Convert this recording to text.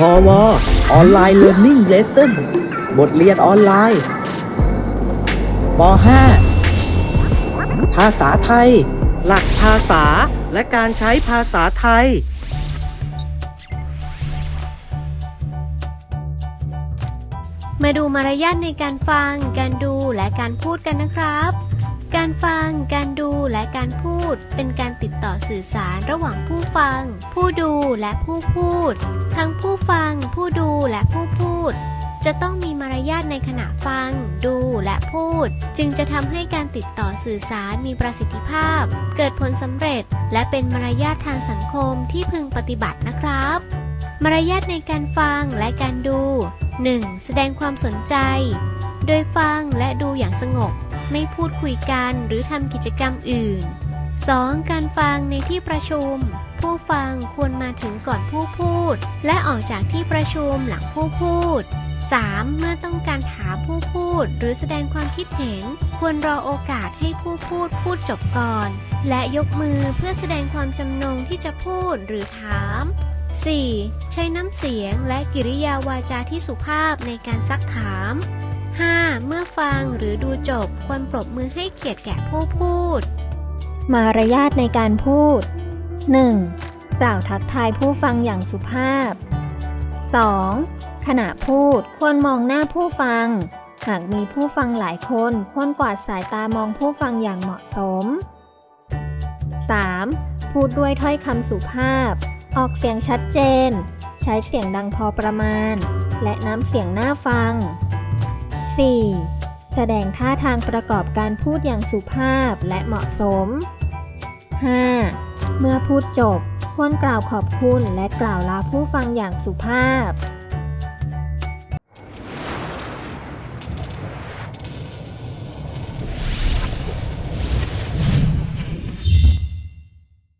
พอวออนไลน์เรียน i ิ g เลสเซ่นบทเรียนออนไลน์ป .5 ภาษาไทย หลักภาษาและการใช้ภาษาไทย มาดูมารยาทในการฟัง การดูและการพูดกันนะครับ การฟัง การดู และการพูด เป็นการติดต่อสื่อสารระหว่างผู้ฟัง ผู้ดูและผู้พูด ทั้งผู้ฟัง ผู้ดูและผู้พูด จะต้องมีมารยาทในขณะฟัง ดูและพูด จึงจะทำให้การติดต่อสื่อสารมีประสิทธิภาพ เกิดผลสำเร็จ และเป็นมารยาททางสังคมที่พึงปฏิบัตินะครับ มารยาทในการฟังและการดู 1. แสดงความสนใจ โดยฟังและดูอย่างสงบ ไม่พูดคุยกันหรือทำกิจกรรมอื่น 2. การฟังในที่ประชุม ผู้ฟังควรมาถึงก่อนผู้พูด และออกจากที่ประชุมหลังผู้พูด 3. เมื่อต้องการถามผู้พูดหรือแสดงความคิดเห็น ควรรอโอกาสให้ผู้พูดพูดจบก่อน และยกมือเพื่อแสดงความจำนงที่จะพูดหรือถาม 4. ใช้น้ำเสียงและกิริยาวาจาที่สุภาพในการซักถาม 5. เมื่อฟังหรือดูจบควรปรบมือให้เกียรติแก่ผู้พูด มารยาทในการพูด 1. กล่าวทักทายผู้ฟังอย่างสุภาพ 2. ขณะพูดควรมองหน้าผู้ฟัง หากมีผู้ฟังหลายคนควรกวาดสายตามองผู้ฟังอย่างเหมาะสม 3. พูดด้วยถ้อยคำสุภาพ ออกเสียงชัดเจน ใช้เสียงดังพอประมาณ และน้ำเสียงน่าฟัง 4. แสดงท่าทางประกอบการพูดอย่างสุภาพและเหมาะสม 5. เมื่อพูดจบควรกล่าวขอบคุณและกล่าวลาผู้ฟังอย่างสุภาพ